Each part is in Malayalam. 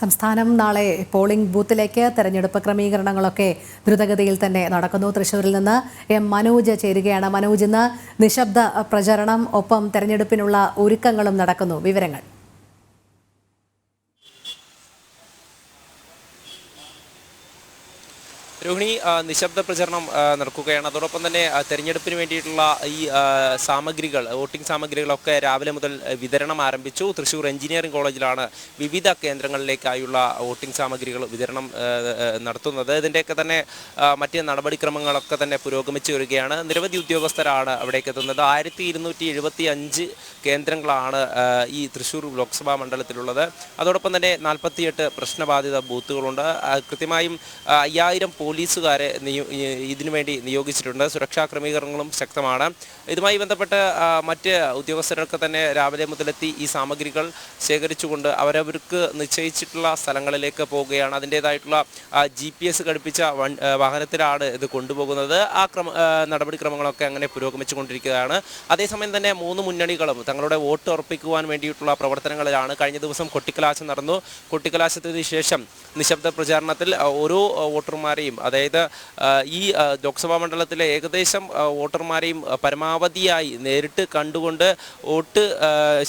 സംസ്ഥാനം നാളെ പോളിംഗ് ബൂത്തിലേക്ക് തെരഞ്ഞെടുപ്പ് ക്രമീകരണങ്ങളൊക്കെ ദ്രുതഗതിയിൽ തന്നെ നടക്കുന്നു. തൃശൂരിൽ നിന്ന് എം മനോജ് ചേരുകയാണ്. മനോജ് ഇന്ന് നിശബ്ദ പ്രചരണം ഒപ്പം തെരഞ്ഞെടുപ്പിനുള്ള ഒരുക്കങ്ങളും നടക്കുന്നു. വിവരങ്ങൾ. രോഹിണി നിശബ്ദ പ്രചരണം നടക്കുകയാണ്. അതോടൊപ്പം തന്നെ തെരഞ്ഞെടുപ്പിന് വേണ്ടിയിട്ടുള്ള ഈ സാമഗ്രികൾ വോട്ടിംഗ് സാമഗ്രികളൊക്കെ രാവിലെ മുതൽ വിതരണം ആരംഭിച്ചു. തൃശൂർ എഞ്ചിനീയറിംഗ് കോളേജിലാണ് വിവിധ കേന്ദ്രങ്ങളിലേക്കായുള്ള വോട്ടിംഗ് സാമഗ്രികൾ വിതരണം നടത്തുന്നത്. ഇതിന്റെയൊക്കെ തന്നെ മറ്റ് നടപടിക്രമങ്ങളൊക്കെ തന്നെ പുരോഗമിച്ചു വരികയാണ്. നിരവധി ഉദ്യോഗസ്ഥരാണ് അവിടേക്ക് എത്തുന്നത്. ആയിരത്തി ഇരുന്നൂറ്റി എഴുപത്തി അഞ്ച് കേന്ദ്രങ്ങളാണ് ഈ തൃശ്ശൂർ ലോക്സഭാ മണ്ഡലത്തിലുള്ളത്. അതോടൊപ്പം തന്നെ നാൽപ്പത്തിയെട്ട് പ്രശ്നബാധിത ബൂത്തുകളുണ്ട്. കൃത്യമായും അയ്യായിരം പോലീസുകാരെ ഇതിനു വേണ്ടി നിയോഗിച്ചിട്ടുണ്ട്. സുരക്ഷാ ക്രമീകരണങ്ങളും ശക്തമാണ്. ഇതുമായി ബന്ധപ്പെട്ട് മറ്റ് ഉദ്യോഗസ്ഥരൊക്കെ തന്നെ രാവിലെ മുതലെത്തി ഈ സാമഗ്രികൾ ശേഖരിച്ചുകൊണ്ട് അവരവർക്ക് നിശ്ചയിച്ചിട്ടുള്ള സ്ഥലങ്ങളിലേക്ക് പോവുകയാണ്. അതിന്റെതായിട്ടുള്ള ജി പി എസ് ഘടിപ്പിച്ച വാഹനത്തിലാണ് ഇത് കൊണ്ടുപോകുന്നത്. ആ ക്രമ നടപടിക്രമങ്ങളൊക്കെ അങ്ങനെ പുരോഗമിച്ചുകൊണ്ടിരിക്കുകയാണ്. അതേസമയം തന്നെ മൂന്ന് മുന്നണികളും തങ്ങളുടെ വോട്ട് ഉറപ്പിക്കുവാൻ വേണ്ടിയിട്ടുള്ള പ്രവർത്തനങ്ങളിലാണ് കഴിഞ്ഞ ദിവസം കൊട്ടിക്കലാശം നടന്നു. കൊട്ടിക്കലാശത്തിന് ശേഷം നിശബ്ദ പ്രചാരണത്തിൽ ഓരോ വോട്ടർമാരെയും അതായത് ഈ ലോക്സഭാ മണ്ഡലത്തിലെ ഏകദേശം വോട്ടർമാരെയും പരമാവധിയായി നേരിട്ട് കണ്ടുകൊണ്ട് വോട്ട്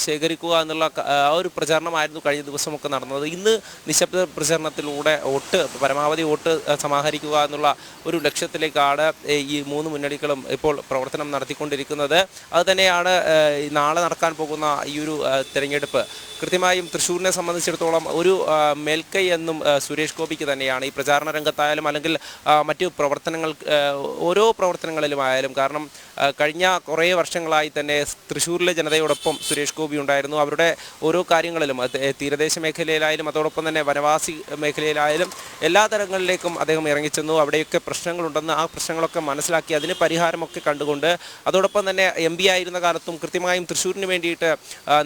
ശേഖരിക്കുക എന്നുള്ള ആ ഒരു പ്രചാരണമായിരുന്നു കഴിഞ്ഞ ദിവസമൊക്കെ നടന്നത്. ഇന്ന് നിശബ്ദ പ്രചരണത്തിലൂടെ വോട്ട് പരമാവധി വോട്ട് സമാഹരിക്കുക എന്നുള്ള ഒരു ലക്ഷ്യത്തിലേക്കാണ് ഈ മൂന്ന് മുന്നണികളും ഇപ്പോൾ പ്രവർത്തനം നടത്തിക്കൊണ്ടിരിക്കുന്നത്. അത് തന്നെയാണ് നാളെ നടക്കാൻ പോകുന്ന ഈ ഒരു തെരഞ്ഞെടുപ്പ്. കൃത്യമായും തൃശ്ശൂരിനെ സംബന്ധിച്ചിടത്തോളം ഒരു മേൽക്കൈ എന്നും സുരേഷ് ഗോപിക്ക് തന്നെയാണ് ഈ പ്രചാരണ രംഗത്തായാലും അല്ലെങ്കിൽ മറ്റു പ്രവർത്തനങ്ങൾ ഓരോ പ്രവർത്തനങ്ങളിലുമായാലും കാരണം കഴിഞ്ഞ കുറേ വർഷങ്ങളായി തന്നെ തൃശ്ശൂരിലെ ജനതയോടൊപ്പം സുരേഷ് ഗോപി ഉണ്ടായിരുന്നു. അവരുടെ ഓരോ കാര്യങ്ങളിലും തീരദേശ മേഖലയിലായാലും അതോടൊപ്പം തന്നെ വനവാസി മേഖലയിലായാലും എല്ലാ തരങ്ങളിലേക്കും അദ്ദേഹം ഇറങ്ങിച്ചെന്നു. അവിടെയൊക്കെ പ്രശ്നങ്ങളുണ്ടെന്ന് ആ പ്രശ്നങ്ങളൊക്കെ മനസ്സിലാക്കി അതിന് പരിഹാരമൊക്കെ കണ്ടുകൊണ്ട് അതോടൊപ്പം തന്നെ എം പി ആയിരുന്ന കാലത്തും കൃത്യമായും തൃശ്ശൂരിന് വേണ്ടിയിട്ട്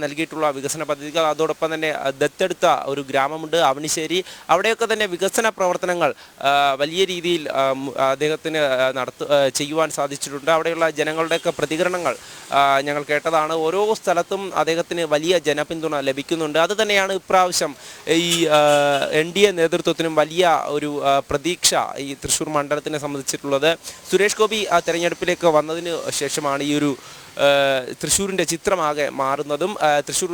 നൽകിയിട്ടുള്ള വികസന പദ്ധതികൾ അതോടൊപ്പം തന്നെ ദത്തെടുത്ത ഒരു ഗ്രാമമുണ്ട് അവണിശ്ശേരി അവിടെയൊക്കെ തന്നെ വികസന പ്രവർത്തനങ്ങൾ വലിയ രീതിയിൽ അദ്ദേഹത്തിന് നടത്ത ചെയ്യുവാൻ സാധിച്ചിട്ടുണ്ട്. അവിടെയുള്ള ജനങ്ങളുടെയൊക്കെ പ്രതികരണങ്ങൾ ഞങ്ങൾ കേട്ടതാണ്. ഓരോ സ്ഥലത്തും അദ്ദേഹത്തിന് വലിയ ജനപിന്തുണ ലഭിക്കുന്നുണ്ട്. അത് തന്നെയാണ് ഇപ്രാവശ്യം ഈ എൻ ഡി എ നേതൃത്വത്തിനും വലിയ ഒരു പ്രതീക്ഷ ഈ തൃശ്ശൂർ മണ്ഡലത്തിനെ സംബന്ധിച്ചിട്ടുള്ളത്. സുരേഷ് ഗോപി ആ തെരഞ്ഞെടുപ്പിലേക്ക് വന്നതിന് ശേഷമാണ് ഈ ഒരു തൃശ്ശൂരിന്റെ ചിത്രമാകെ മാറുന്നതും തൃശ്ശൂർ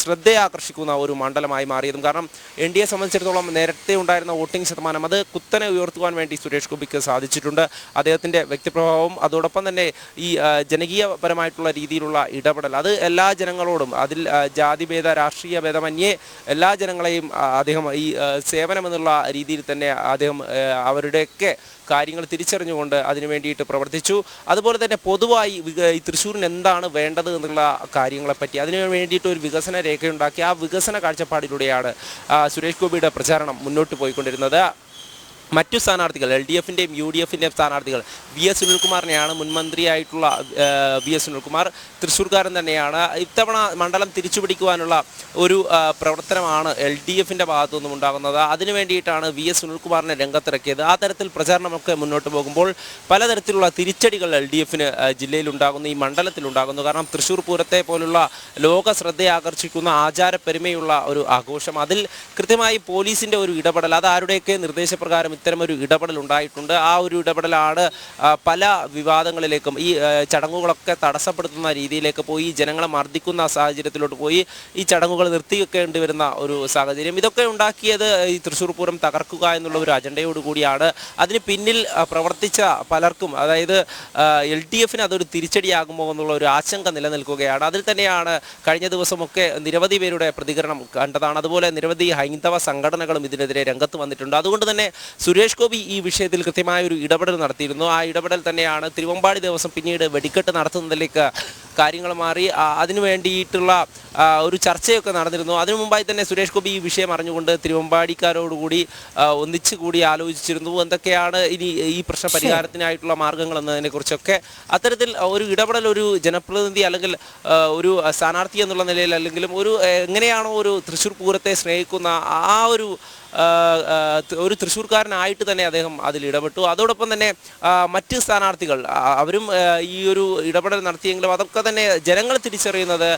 ശ്രദ്ധയെ ആകർഷിക്കുന്ന ഒരു മണ്ഡലമായി മാറിയതും. കാരണം എൻ ഡി എ സംബന്ധിച്ചിടത്തോളം നേരത്തെ ഉണ്ടായിരുന്ന വോട്ടിംഗ് ശതമാനം അത് കുത്തനെ ഉയർത്തുവാൻ വേണ്ടി സുരേഷ് ഗോപിക്ക് സാധിച്ചിട്ടുണ്ട്. അദ്ദേഹത്തിന്റെ വ്യക്തിപ്രഭാവം അതോടൊപ്പം തന്നെ ഈ ജനകീയപരമായിട്ടുള്ള രീതിയിലുള്ള ഇടപെടൽ. അത് എല്ലാ ജനങ്ങളോടും അതിൽ ജാതി ജാതിഭേദ രാഷ്ട്രീയ ഭേദമന്യേ എല്ലാ ജനങ്ങളെയും അദ്ദേഹം ഈ സേവനമെന്നുള്ള രീതിയിൽ തന്നെ അദ്ദേഹം അവരുടെയൊക്കെ കാര്യങ്ങൾ തിരിച്ചറിഞ്ഞുകൊണ്ട് അതിനു വേണ്ടിയിട്ട് പ്രവർത്തിച്ചു. അതുപോലെ തന്നെ പൊതുവായി ഈ തൃശ്ശൂരിന് എന്താണ് വേണ്ടത് എന്നുള്ള കാര്യങ്ങളെപ്പറ്റി അതിനു വേണ്ടിയിട്ട് ഒരു വികസന രേഖയുണ്ടാക്കി. ആ വികസന കാഴ്ചപ്പാടിലൂടെയാണ് സുരേഷ് ഗോപിയുടെ പ്രചാരണം മുന്നോട്ട് പോയിക്കൊണ്ടിരുന്നത്. മറ്റു സ്ഥാനാർത്ഥികൾ എൽ ഡി എഫിന്റെയും യു ഡി എഫിന്റെയും സ്ഥാനാർത്ഥികൾ വി എസ് സുനിൽകുമാറിനെയാണ് മുൻമന്ത്രിയായിട്ടുള്ള വി എസ് സുനിൽകുമാർ തൃശ്ശൂർക്കാരൻ തന്നെയാണ്. ഇത്തവണ മണ്ഡലം തിരിച്ചുപിടിക്കുവാനുള്ള ഒരു പ്രവർത്തനമാണ് എൽ ഡി എഫിന്റെ ഭാഗത്തു നിന്നും ഉണ്ടാകുന്നത്. അതിനു വേണ്ടിയിട്ടാണ് വി എസ് സുനിൽകുമാറിനെ രംഗത്തിറക്കിയത്. ആ തരത്തിൽ പ്രചാരണമൊക്കെ മുന്നോട്ട് പോകുമ്പോൾ പലതരത്തിലുള്ള തിരിച്ചടികൾ എൽ ഡി എഫിന് ജില്ലയിലുണ്ടാകുന്നു ഈ മണ്ഡലത്തിലുണ്ടാകുന്നു കാരണം തൃശ്ശൂർ പൂരത്തെ പോലുള്ള ലോക ശ്രദ്ധയാകർഷിക്കുന്ന ആചാരപ്പെരുമയുള്ള ഒരു ആഘോഷം. അതിൽ കൃത്യമായി പോലീസിന്റെ ഒരു ഇടപെടൽ അത് ആരുടെയൊക്കെ നിർദ്ദേശപ്രകാരം ഇത്തരമൊരു ഇടപെടൽ ഉണ്ടായിട്ടുണ്ട്. ആ ഒരു ഇടപെടലാണ് പല വിവാദങ്ങളിലേക്കും ഈ ചടങ്ങുകളൊക്കെ തടസ്സപ്പെടുത്തുന്ന രീതിയിലേക്ക് പോയി ജനങ്ങളെ മർദ്ദിക്കുന്ന സാഹചര്യത്തിലോട്ട് പോയി ഈ ചടങ്ങുകൾ നിർത്തിവെക്കേണ്ടി വരുന്ന ഒരു സാഹചര്യം. ഇതൊക്കെ ഉണ്ടാക്കിയത് ഈ തൃശ്ശൂർ പൂരം തകർക്കുക എന്നുള്ള ഒരു അജണ്ടയോട് കൂടിയാണ്. അതിന് പിന്നിൽ പ്രവർത്തിച്ച പലർക്കും അതായത് എൽ ഡി എഫിന് അതൊരു തിരിച്ചടിയാകുമോ എന്നുള്ള ഒരു ആശങ്ക നിലനിൽക്കുകയാണ്. അതിൽ തന്നെയാണ് കഴിഞ്ഞ ദിവസമൊക്കെ നിരവധി പേരുടെ പ്രതികരണം കണ്ടതാണ്. അതുപോലെ നിരവധി ഹൈന്ദവ സംഘടനകളും ഇതിനെതിരെ രംഗത്ത് വന്നിട്ടുണ്ട്. അതുകൊണ്ട് തന്നെ സുരേഷ് ഗോപി ഈ വിഷയത്തിൽ കൃത്യമായ ഒരു ഇടപെടൽ നടത്തിയിരുന്നു. ആ ഇടപെടൽ തന്നെയാണ് തിരുവമ്പാടി ദിവസം പിന്നീട് വെടിക്കെട്ട് നടത്തുന്നതിലേക്ക് കാര്യങ്ങൾ മാറി. അതിനു വേണ്ടിയിട്ടുള്ള ഒരു ചർച്ചയൊക്കെ നടന്നിരുന്നു. അതിനു മുമ്പായി തന്നെ സുരേഷ് ഗോപി ഈ വിഷയം അറിഞ്ഞുകൊണ്ട് തിരുവമ്പാടിക്കാരോടുകൂടി ഒന്നിച്ചു കൂടി ആലോചിച്ചിരുന്നു. എന്തൊക്കെയാണ് ഇനി ഈ പ്രശ്ന പരിഹാരത്തിനായിട്ടുള്ള മാർഗങ്ങൾ എന്നതിനെക്കുറിച്ചൊക്കെ അത്തരത്തിൽ ഒരു ഇടപെടൽ ഒരു ജനപ്രതിനിധി അല്ലെങ്കിൽ ഒരു സ്ഥാനാർത്ഥി എന്നുള്ള നിലയിൽ അല്ലെങ്കിലും ഒരു എങ്ങനെയാണോ ഒരു തൃശ്ശൂർ പൂരത്തെ സ്നേഹിക്കുന്ന ആ ഒരു ഒരു തൃശ്ശൂർക്കാരനായിട്ട് തന്നെ അദ്ദേഹം അതിൽ ഇടപെട്ടു. അതോടൊപ്പം തന്നെ മറ്റ് സ്ഥാനാർത്ഥികൾ അവരും ഈ ഒരു ഇടപെടൽ നടത്തിയെങ്കിലും അതൊക്കെ തന്നെ ജനങ്ങൾ തിരിച്ചറിയുന്നത്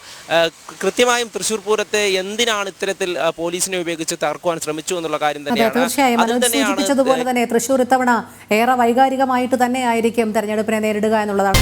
കൃത്യമായും തൃശ്ശൂർ പൂരത്തെ എന്തിനാണ് ഇത്തരത്തിൽ പോലീസിനെ ഉപയോഗിച്ച് തകർക്കുവാൻ ശ്രമിച്ചു എന്നുള്ള കാര്യം തന്നെയാണ്. തീർച്ചയായും. തന്നെ തൃശൂർ ഇത്തവണ ഏറെ വൈകാരികമായിട്ട് തന്നെ ആയിരിക്കും തെരഞ്ഞെടുപ്പിനെ നേരിടുക എന്നുള്ളതാണ്.